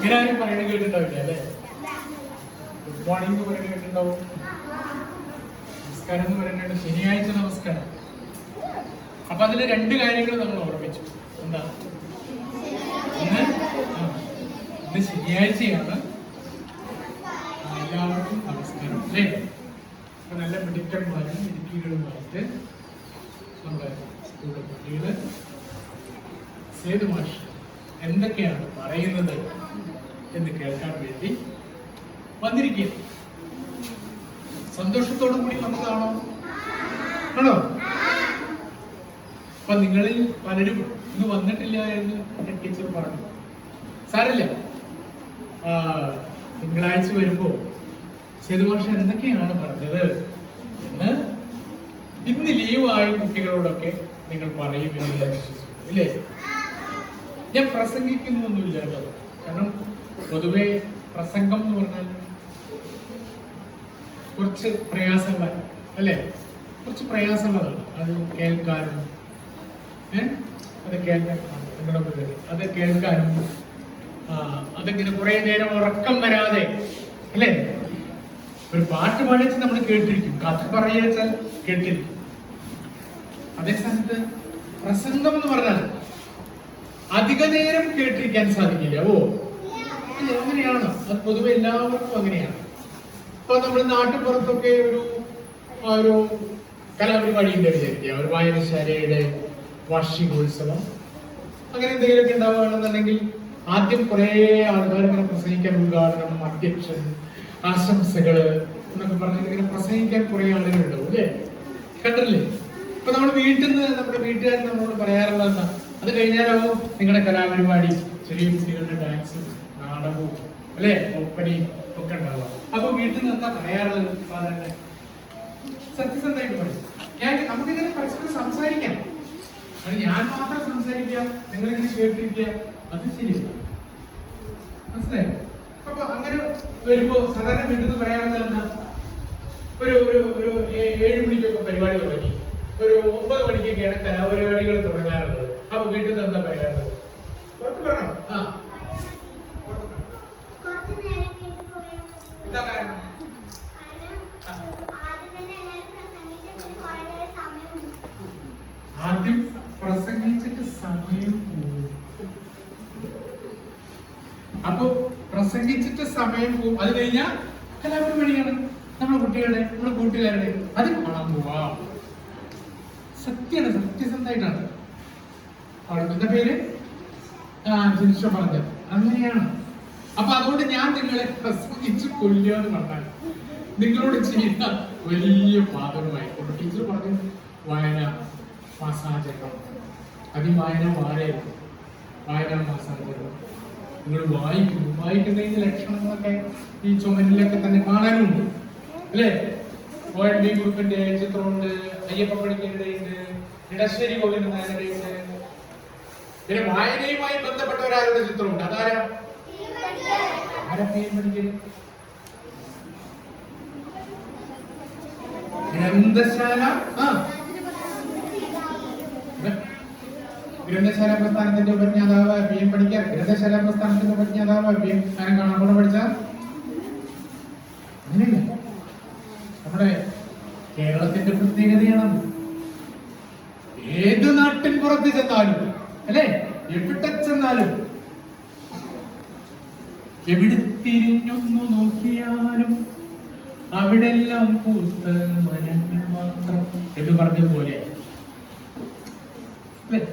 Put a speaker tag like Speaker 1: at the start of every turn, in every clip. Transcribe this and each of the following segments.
Speaker 1: ഇങ്ങനെ ആരും പറയണ കേട്ടിട്ടുണ്ടാവില്ല അല്ലേ? ഗുഡ് മോർണിംഗ് എന്ന് പറയുന്നത് കേട്ടിട്ടുണ്ടാവും. നമസ്കാരം എന്ന് പറയുന്നത് ശനിയാഴ്ച നമസ്കാരം. അപ്പൊ അതിൽ രണ്ട് കാര്യങ്ങൾ നമ്മൾ ഓർമ്മിച്ചു. എന്താ? ഇന്ന് ഇന്ന് ശനിയാഴ്ചയാണ്. എല്ലാവർക്കും നമസ്കാരം അല്ലേ? അപ്പൊ നല്ല മിടുക്കന്മാരും ഇടുക്കികളുമായിട്ട് നമ്മുടെ സ്കൂളിലെ കുട്ടികൾ സേതു മാഷ് എന്തൊക്കെയാണ് പറയുന്നത് എന്ന് കേൾക്കാൻ വേണ്ടി വന്നിരിക്കുക സന്തോഷത്തോടു കൂടി വന്നതാണോ? ആണോ? അപ്പൊ നിങ്ങളിൽ പലരും ഇന്ന് വന്നിട്ടില്ല എന്ന് ടീച്ചർ പറഞ്ഞു. സാരല്ല തിങ്കളാഴ്ച വരുമ്പോ സേതുമാഷ എന്തൊക്കെയാണ് പറഞ്ഞത് എന്ന് ഇന്ന് ലീവായ കുട്ടികളോടൊക്കെ നിങ്ങൾ പറയും എന്ന് വിശ്വസിക്കുന്നു ഇല്ലേ? ഞാൻ പ്രസംഗിക്കുന്നൊന്നുമില്ല കേട്ടോ. കാരണം പൊതുവെ പ്രസംഗം എന്ന് പറഞ്ഞാൽ കുറച്ച് പ്രയാസങ്ങൾ അല്ലേ? കുറച്ച് പ്രയാസങ്ങളാണ്. അത് കേൾക്കാനും? അത് കേൾക്കാൻ അത് കേൾക്കാനും അതിങ്ങനെ കുറെ നേരം ഉറക്കം വരാതെ അല്ലേ? ഒരു പാട്ട് പാടിച്ച് നമ്മൾ കേട്ടിരിക്കും. കഥ പറയാച്ചാൽ കേട്ടിരിക്കും. അതേ സ്ഥാനത്ത് പ്രസംഗം എന്ന് പറഞ്ഞാൽ അധിക നേരം കേട്ടിരിക്കാൻ സാധിക്കില്ല. ഓ അങ്ങനെയാണ്. അത് പൊതുവെ എല്ലാവർക്കും അങ്ങനെയാണ്. ഇപ്പൊ നമ്മൾ നാട്ടുപുറത്തൊക്കെ ഒരു ഒരു കലാപരിപാടി ഉണ്ട് വിചാരിക്കുക. ഒരു വായനശാലയുടെ വാർഷികോത്സവം. അങ്ങനെ എന്തെങ്കിലുമൊക്കെ ഉണ്ടാവുകയാണെന്നുണ്ടെങ്കിൽ ആദ്യം കുറെ ആൾക്കാർ ഇങ്ങനെ പ്രസംഗിക്കാൻ ഉദ്ഘാടനം അധ്യക്ഷൻ ആശംസകൾ എന്നൊക്കെ പറഞ്ഞ് ഇങ്ങനെ പ്രസംഗിക്കാൻ കുറെ ആളുകൾ ഉണ്ടാവും അല്ലേ? കണ്ടല്ലേ? ഇപ്പൊ നമ്മൾ വീട്ടിൽ നിന്ന് നമ്മുടെ വീട്ടുകാർ നമ്മളോട് പറയാറുള്ളതാണ് അത് കഴിഞ്ഞാലോ നിങ്ങളുടെ കലാപരിപാടി ചെറിയ കുട്ടികളുടെ ഡാൻസ് നാടകവും അല്ലേ? ഒപ്പനി ഒക്കെ ഉണ്ടാവുക. അപ്പൊ വീട്ടിൽ നിന്ന് എന്താ പറയാറുള്ളത്? ഫാദറിന്റെ സത്യസന്ധമായിട്ട് പറയും. ഞാൻ നമുക്കിങ്ങനെ പരസ്പരം സംസാരിക്കാം. അത് ഞാൻ മാത്രം സംസാരിക്കുക നിങ്ങളിങ്ങനെ കേട്ടിരിക്കുക. അത് ശരിയല്ല മനസ്സിലായോ? അപ്പൊ അങ്ങനെ വരുമ്പോ സാധാരണ വീട്ടിൽ നിന്ന് പറയാറുള്ളത് എന്താ? ഒരു ഒരു ഒരു ഏഴ് മണിക്കൊക്കെ പരിപാടി തുടങ്ങി. ഒരു ഒമ്പത് മണിക്കൊക്കെയാണ് കലാപരിപാടികൾ തുടങ്ങാറുള്ളത്. അപ്പൊ വീട്ടിൽ നിന്ന് എന്താ പുറത്ത് ആ. കാരണം
Speaker 2: ആദ്യം തന്നെ എല്ലാവരും പ്രസംഗിച്ചിട്ട്
Speaker 1: സമയം പോകും. അപ്പൊ പ്രസംഗിച്ചിട്ട് സമയം പോകും. അത് കഴിഞ്ഞാൽ പണിയാണ്. നമ്മുടെ കുട്ടികളുടെ നമ്മുടെ കൂട്ടുകാരുടെ അത് കാണാൻ പോവാം. സത്യമാണ് സത്യസന്ധമായിട്ടാണ്. അവളുടെ പേര് ജിൻഷ പറഞ്ഞത്. അങ്ങനെയാണ്. അപ്പൊ അതുകൊണ്ട് ഞാൻ നിങ്ങളെ പ്രസംഗിച്ച് കൊല്ലുകയെന്ന് പറഞ്ഞാൽ നിങ്ങളോട് ചെയ്യുന്ന വലിയ പാതകമായിട്ടുണ്ട് ടീച്ചർ പറഞ്ഞു വായന മാസാചരണം. അതിവായന വാരരുത് വായന മാസാചരണം. നിങ്ങൾ വായിക്കുന്നു. വായിക്കുന്നതിന്റെ ലക്ഷണങ്ങളൊക്കെ ഈ ചുമരിലൊക്കെ തന്നെ കാണാനുണ്ട്. അല്ലേ? ഒ എൻ ഡി ഗ്രൂപ്പിന്റെ ചിത്രമുണ്ട് അയ്യപ്പ പണിക്കരുടെ ഉണ്ട് ഇടശ്ശേരി ഗോവിന്ദൻ നായരുടെ ഉണ്ട് പിന്നെ വായനയുമായി ബന്ധപ്പെട്ട ഒരാളുടെ ചിത്രമുണ്ട്. അതാരാ? ആരാ പേര് ഗ്രന്ഥശാല? ഗ്രന്ഥശാല പ്രസ്ഥാനത്തിന്റെ ഉപജ്ഞാതാവ് പി എം പഠിക്കാൻ ഗ്രന്ഥശാല പ്രസ്ഥാനത്തിന്റെ ഉപജ്ഞാതാവ് പി എം ആരും കാണാൻ കൂടെ പഠിച്ച? നമ്മുടെ കേരളത്തിന്റെ പ്രത്യേകതയാണ് ഏത് നാട്ടിൻ പുറത്ത് ചെന്നാലും അല്ലെ? എവിടെ എവിടെ തിരിഞ്ഞൊന്നു നോക്കിയാലും അവിടെല്ലാം പൂത്ത മരങ്ങൾ മാത്രം. എന്ന് പറഞ്ഞതുപോലെ?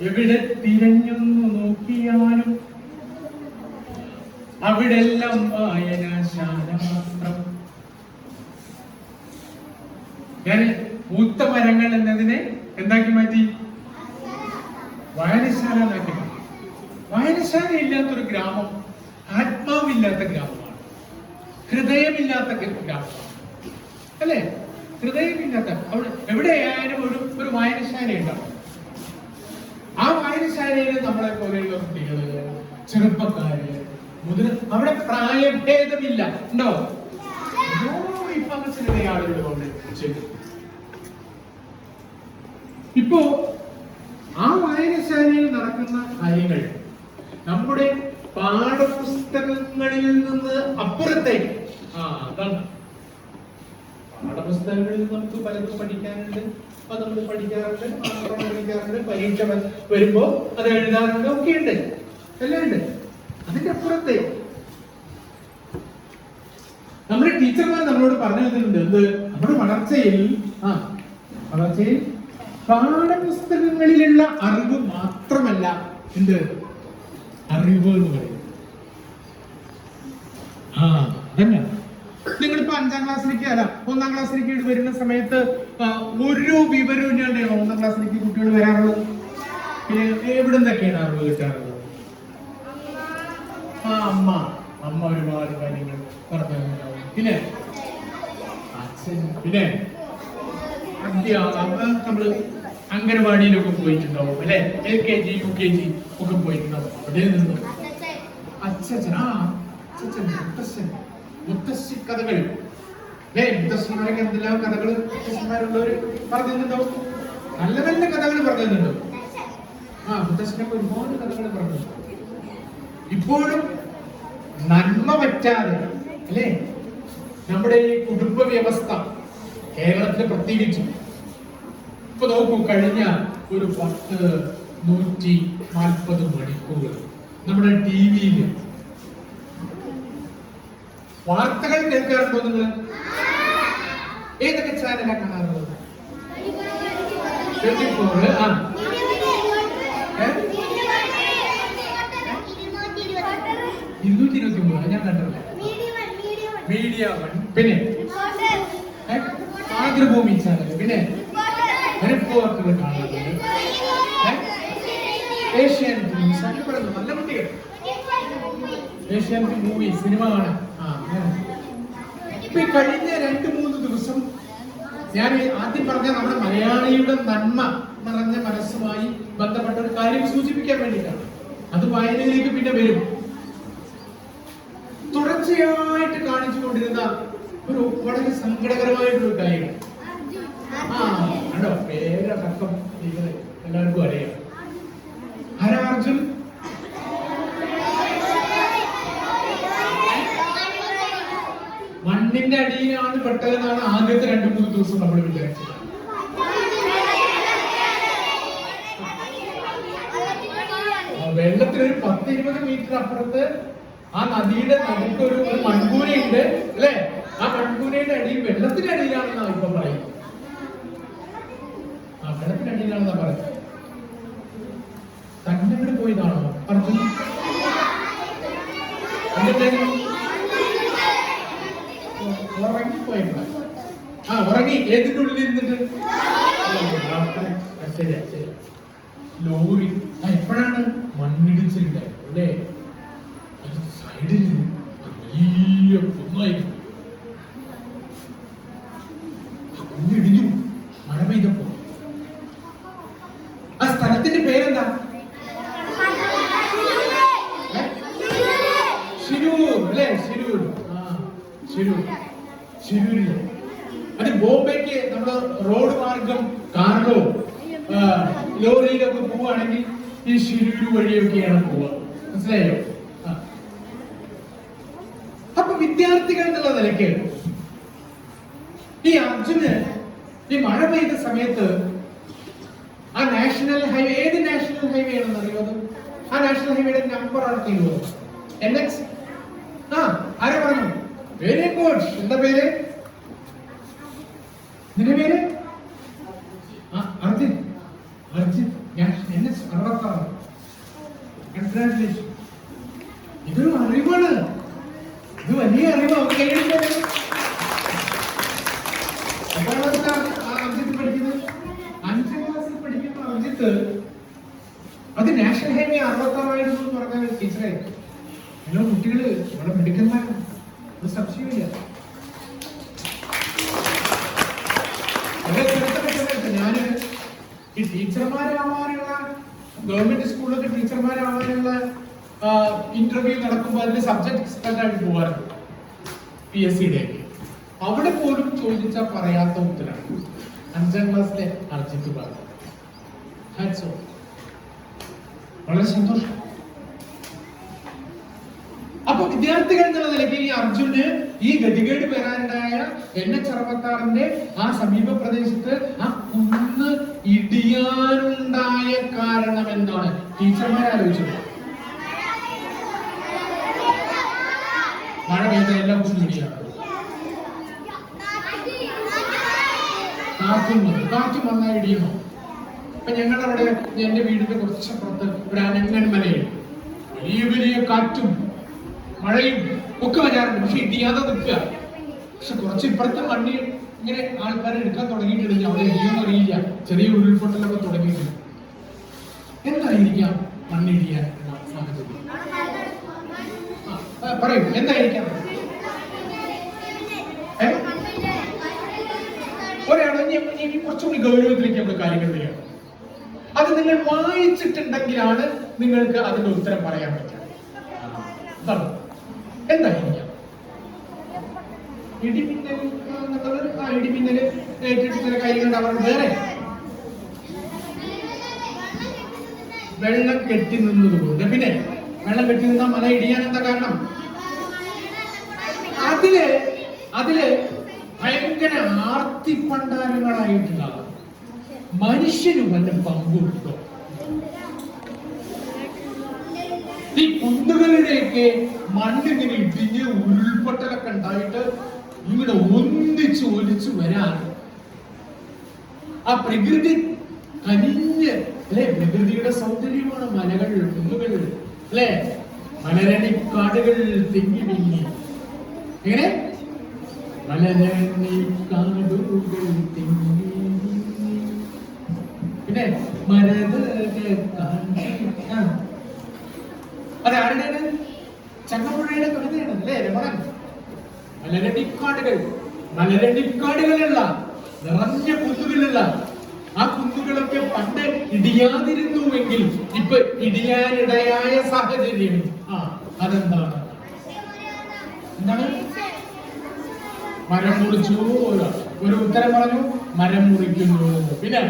Speaker 1: എവിടെ തിരഞ്ഞൊന്നു നോക്കിയാലും അവിടെല്ലാം വായനശാല മാത്രം. ഞാൻ പൂത്ത മരങ്ങൾ എന്നതിനെ എന്താക്കി മാറ്റി? വായനശാല എന്നൊക്കെ വായനശാല ഇല്ലാത്തൊരു ഗ്രാമം ആത്മാവില്ലാത്ത ഗ്രാമമാണ്. ഹൃദയമില്ലാത്ത ഗ്രാമമാണ്. അല്ലേ? ഹൃദയമില്ലാത്ത അവിടെ എവിടെയായാലും ഒരു ഒരു വായനശാല ഉണ്ടാവും ആ വായനശാലയിൽ നമ്മളെ പോലെയുള്ള കുട്ടികൾ ചെറുപ്പക്കാര് മുതൽ അവിടെ പ്രായഭേദമില്ല. ഉണ്ടോ? ചില ആളുകൾ ഇപ്പോ ആ വായനശാലയിൽ നടക്കുന്ന കാര്യങ്ങൾ നമ്മുടെ പാഠപുസ്തകങ്ങളിൽ നിന്ന് അപ്പുറത്തേക്ക്. ആ അതാണ്. പാഠപുസ്തകങ്ങളിൽ നമുക്ക് പലതും പഠിക്കാനുണ്ട്. അത് നമ്മൾ പഠിക്കാറുണ്ട് പഠിക്കാറുണ്ട് പരീക്ഷ വരുമ്പോ അത് എഴുതാറുണ്ട് ഒക്കെ ഉണ്ട്. എല്ലാം ഉണ്ട്. അതിന്റെ അപ്പുറത്തേക്ക് നമ്മുടെ ടീച്ചർമാർ നമ്മളോട് പറഞ്ഞു തന്നിട്ടുണ്ട് എന്ത്? നമ്മുടെ വളർച്ചയിൽ ആ വളർച്ചയിൽ പാഠപുസ്തകങ്ങളിലുള്ള അറിവ് മാത്രമല്ല എന്ത്? അറിവ് എന്ന് പറയും ആ അതന്നെ. നിങ്ങളിപ്പോ അഞ്ചാം ക്ലാസ്സിലേക്ക് അല്ല ഒന്നാം ക്ലാസ്സിലേക്ക് വരുന്ന സമയത്ത് ഒരു വിവരവും ഇല്ലാണ്ടാണോ ഒന്നാം ക്ലാസ്സിലേക്ക് കുട്ടികൾ വരാറുള്ളൂ? പിന്നെ എവിടെ നിന്നൊക്കെയാണ് അറിവ് കിട്ടാറുള്ളത്? ആ അമ്മ. അമ്മ ഒരുപാട് കാര്യങ്ങൾ പറഞ്ഞു. പിന്നെ അച്ഛൻ പിന്നെ അധ്യാപകർ നമ്മൾ അംഗനവാടിയിലൊക്കെ പോയിട്ടുണ്ടാവും അല്ലെ? L K G U K G ഒക്കെ പോയിട്ടുണ്ടാവും. അവിടെ നിന്ന് അച്ഛൻ ആ അച്ഛൻ മുത്തശ്ശൻ മുത്തശ്ശി കഥകൾ അല്ലേ മുത്തശ്ശിമാരൊക്കെ എന്തെല്ലാം കഥകൾ മുത്തശ്ശിമാരുള്ളവര് പറഞ്ഞിട്ടുണ്ടാവും. നല്ല നല്ല കഥകൾ പറഞ്ഞിട്ടുണ്ട്. തന്നിട്ടുണ്ടാവും ആ മുത്തശ്ശനൊക്കെ ഒരുപാട് കഥകൾ പറഞ്ഞു ഇപ്പോഴും നന്മ പറ്റാതെ അല്ലേ? നമ്മുടെ ഈ കുടുംബ വ്യവസ്ഥ കേരളത്തിൽ പ്രത്യേകിച്ച്. ഇപ്പൊ നോക്കൂ കഴിഞ്ഞ ഒരു പത്ത് നൂറ്റി നാൽപ്പത് മണിക്കൂർ നമ്മുടെ ടി വിയിൽ വാർത്തകൾ കേൾക്കാറുണ്ടോ നിങ്ങൾ ഏതൊക്കെ ചാനലാ കാണാറുള്ളത്? ട്വന്റി ആ? ഇരുന്നൂറ്റി ഇരുപത്തി മൂന്ന് ഞാൻ കണ്ടിട്ടില്ല. Media one. പിന്നെ? മാതൃഭൂമി ചാനൽ പിന്നെ റിപ്പോർട്ടുകൾ അങ്ങനെ നല്ല മൂവി സിനിമ കാണാൻ കഴിഞ്ഞ രണ്ട് മൂന്ന് ദിവസം ഞാൻ ആദ്യം പറഞ്ഞ നമ്മുടെ മലയാളിയുടെ നന്മ നിറഞ്ഞ മനസ്സുമായി ബന്ധപ്പെട്ട ഒരു കാര്യം സൂചിപ്പിക്കാൻ വേണ്ടിയിട്ടാണ്. അത് വായനയിലേക്ക് പിന്നെ വരും. തുടർച്ചയായിട്ട് കാണിച്ചു കൊണ്ടിരുന്ന ഒരു വളരെ സങ്കടകരമായിട്ടുള്ള കാര്യം. ആ കണ്ടോ പേരടക്കം ഇത് എല്ലാവർക്കും അറിയാം. ആരാ അർജുൻ മണ്ണിന്റെ അടിയിലാണ് പെട്ടതെന്നാണ് ആദ്യത്തെ രണ്ട് മൂന്ന് ദിവസം നമ്മൾ വിചാരിച്ചത്. വെള്ളത്തിൽ ഒരു പത്ത് ഇരുപത് മീറ്റർ അപ്പുറത്ത് ആ നദിയുടെ നടുക്ക് ഒരു മൺകൂനയുണ്ട് അല്ലേ? ആ മൺകൂനയുടെ അടിയിൽ വെള്ളത്തിന്റെ അടിയിലാണെന്നാണ് ഇപ്പൊ പറയുന്നത്. അടിയിലാണെന്നാ പറയുന്നത്. തന്നെ ഇവിടെ പോയതാണോ അർജുന എന്നിട്ട് ആ ഉറങ്ങി. ഏതിന്റെ ഉള്ളിൽ ഇരുന്നിട്ട്? ലോറി. ആ എപ്പോഴാണ് മണ്ണിടിച്ചിട്ടുണ്ടായത് അല്ലേ? സൈഡിൽ വലിയ കുന്നായിരുന്നു ആ കുന്നിടിഞ്ഞു മഴ പെയ്തപ്പോ ആ സ്ഥലത്തിന്റെ പേരെന്താ ഏ? ശിരൂർ അല്ലേ ശിരൂർ ആ ശിരൂർ ശിരൂരിൽ അത് ബോംബെക്ക് നമ്മൾ റോഡ് മാർഗം കാറിലോ ആ, ലോറിയിലൊക്കെ പോവുകയാണെങ്കിൽ ഈ ശിരൂര് വഴിയൊക്കെയാണ് പോവുക. മനസ്സിലായോ. അപ്പൊ വിദ്യാർത്ഥികൾ എന്നുള്ള നിലയ്ക്ക് ഈ അർജുന് ഈ മഴ പെയ്ത സമയത്ത് ആ നാഷണൽ ഹൈവേ ഏത് നാഷണൽ ഹൈവേ ആണെന്ന് അറിയുന്നത് ആ നാഷണൽ ഹൈവേയുടെ നമ്പർ ആണ് തീരുന്നത് എൻ എക്സ് ആ ആരാ പറഞ്ഞു? വെരി എന്താ പേര്? നിന്റെ പേര് ആ അർജുൻ അർജുൻ ഞാൻ എൻ എസ് അറുപത്താറ് ഇതൊരു അറിവാണ്. ഇത് വലിയ അറിവ് അവർ പഠിക്കുന്നത്. അഞ്ചാം ക്ലാസ്സിൽ പഠിക്കുന്ന അഭിജിത്ത് അത് നാഷണൽ ഹൈവേ അറുപത്താറായിരുന്നു എന്ന് പറഞ്ഞ ടീച്ചറെ. എല്ലാ കുട്ടികൾ ഇവിടെ മിടുക്കന്മാരാണ് സംശയമില്ല ഞാൻ. ഈ ടീച്ചർമാരാവാനുള്ള ഗവൺമെന്റ് സ്കൂളിലൊക്കെ ടീച്ചർമാരാവാനുള്ള ഇന്റർവ്യൂ നടക്കുമ്പോൾ അതിന്റെ സബ്ജക്ട് എക്സ്പെർട്ട് ആയിട്ട് പോകാറുണ്ട് പി എസ് സിയുടെ അവിടെ പോലും ചോദിച്ചാൽ പറയാത്ത ഉത്തരാണ്. അഞ്ചാം ക്ലാസ്സിലെ അർജിത് പറഞ്ഞു. വളരെ സന്തോഷം. അപ്പൊ വിദ്യാർത്ഥികൾ എന്നുള്ള നിലയ്ക്ക് ഈ അർജുന് ഈ ഗതികേട് വരാനുണ്ടായ എൻ എച്ച് അറുപത്താറിന്റെ ആ സമീപ പ്രദേശത്ത് ആ കുന്ന് ഇടിയാനുണ്ടായ കാരണം എന്താണ് ടീച്ചർമാർ ആലോചിച്ചു. മഴ പെയ്ത എല്ലാ കുറിച്ചും ഇടിയാണ് കാറ്റും വന്നു. കാറ്റും വന്നാൽ ഇടിയുമോ? അപ്പൊ ഞങ്ങളുടെ അവിടെ എന്റെ വീടിന്റെ കുറച്ച് കുറച്ചപ്പുറത്ത് ഒരു അനങ്ങൻ വലിയ വലിയ കാറ്റും മഴയും ഒക്കെ വരാറുണ്ട്. പക്ഷെ ഇടിയാതെ നിൽക്കുക. പക്ഷെ കുറച്ച് ഇപ്പുറത്തെ മണ്ണി ഇങ്ങനെ ആൾക്കാർ എടുക്കാൻ തുടങ്ങിയിട്ടുണ്ടെങ്കിൽ അവിടെ ഇടിയൊന്നും അറിയില്ല. ചെറിയ ഉരുൾപൊട്ടലൊക്കെ തുടങ്ങിയിട്ടുണ്ട് എന്തായിരിക്കാം മണ്ണിടിയാൻ സാഹചര്യം? പറയൂ എന്തായിരിക്കാം? ഒരാളെ കുറച്ചുകൂടി ഗൗരവത്തിലേക്ക് നമ്മൾ കാര്യങ്ങൾ വരികയാണ് അത് നിങ്ങൾ വായിച്ചിട്ടുണ്ടെങ്കിലാണ് നിങ്ങൾക്ക് അതിന്റെ ഉത്തരം പറയാൻ പറ്റുക? എന്തായിരിക്കാം? ആ ഇടിമിന്നൽ ഏറ്റെടുത്ത വേറെ? വെള്ളം കെട്ടി നിന്നതുകൊണ്ട് പിന്നെ വെള്ളം കെട്ടി നിന്ന മല ഇടിയാൻ എന്താ കാരണം? അതിൽ അതിൽ ഭയങ്കര ആർത്തിപ്പണ്ടാരങ്ങളായിട്ടുള്ള മനുഷ്യന് വല്ല പങ്കുണ്ടോ? ഈ കുന്നുകളിലേക്ക് മണ്ണിങ്ങനെ ഇടിഞ്ഞ് ഉരുൾപൊട്ടലൊക്കെ ഉണ്ടായിട്ട് ഇവിടെ ഒന്നിച്ച് ഒലിച്ചു വരാൻ ആ പ്രകൃതി കനിഞ്ഞ് അല്ലെ? പ്രകൃതിയുടെ സൗന്ദര്യമാണ് മലകൾ കുന്നുകൾ അല്ലെ? മലരണിക്കാടുകൾ തിങ്ങി വിങ്ങി എങ്ങനെ? മലരണിക്കാടുകൾ തിങ്ങി തെങ്ങി പിന്നെ അതാരുടെ ചങ്ങപ്പുഴയുടെ കവിതയാണ് അല്ലേ? ആരുടെയാണ് ചങ്ങമ്പുഴയുടെ കവിതയാണ് കാർഡുകൾ രമണൻ മലരണിക്കാടുകൾ മലരണിക്കാടുകളുള്ള നിറഞ്ഞ കുന്നുകളുള്ള ആ കുന്നുകളൊക്കെ പണ്ട് ഇടിയാതിരുന്നുവെങ്കിൽ ഇപ്പൊ ഇടിയാനിടയായ സാഹചര്യം. ആ അതെന്താണ്? എന്താണ്? മരം മുറിച്ചു ഒരു ഉത്തരം പറഞ്ഞു മരം മുറിക്കുന്നു. പിന്നെ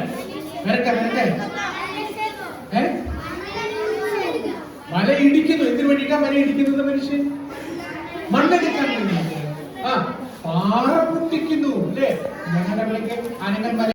Speaker 1: വരട്ടെ വരട്ടെ. ഏ? മല ഇടിക്കുന്നു. എന്തിനു വേണ്ടിയിട്ടാ മല ഇടിക്കുന്നത് മനുഷ്യൻ? മണ്ണെടുക്കാൻ വേണ്ടിയിട്ട് ആ പാറ പൊട്ടിക്കുന്നു അല്ലേ? ഞങ്ങളുടെ വിളിക്ക് അനങ്ങൻ മല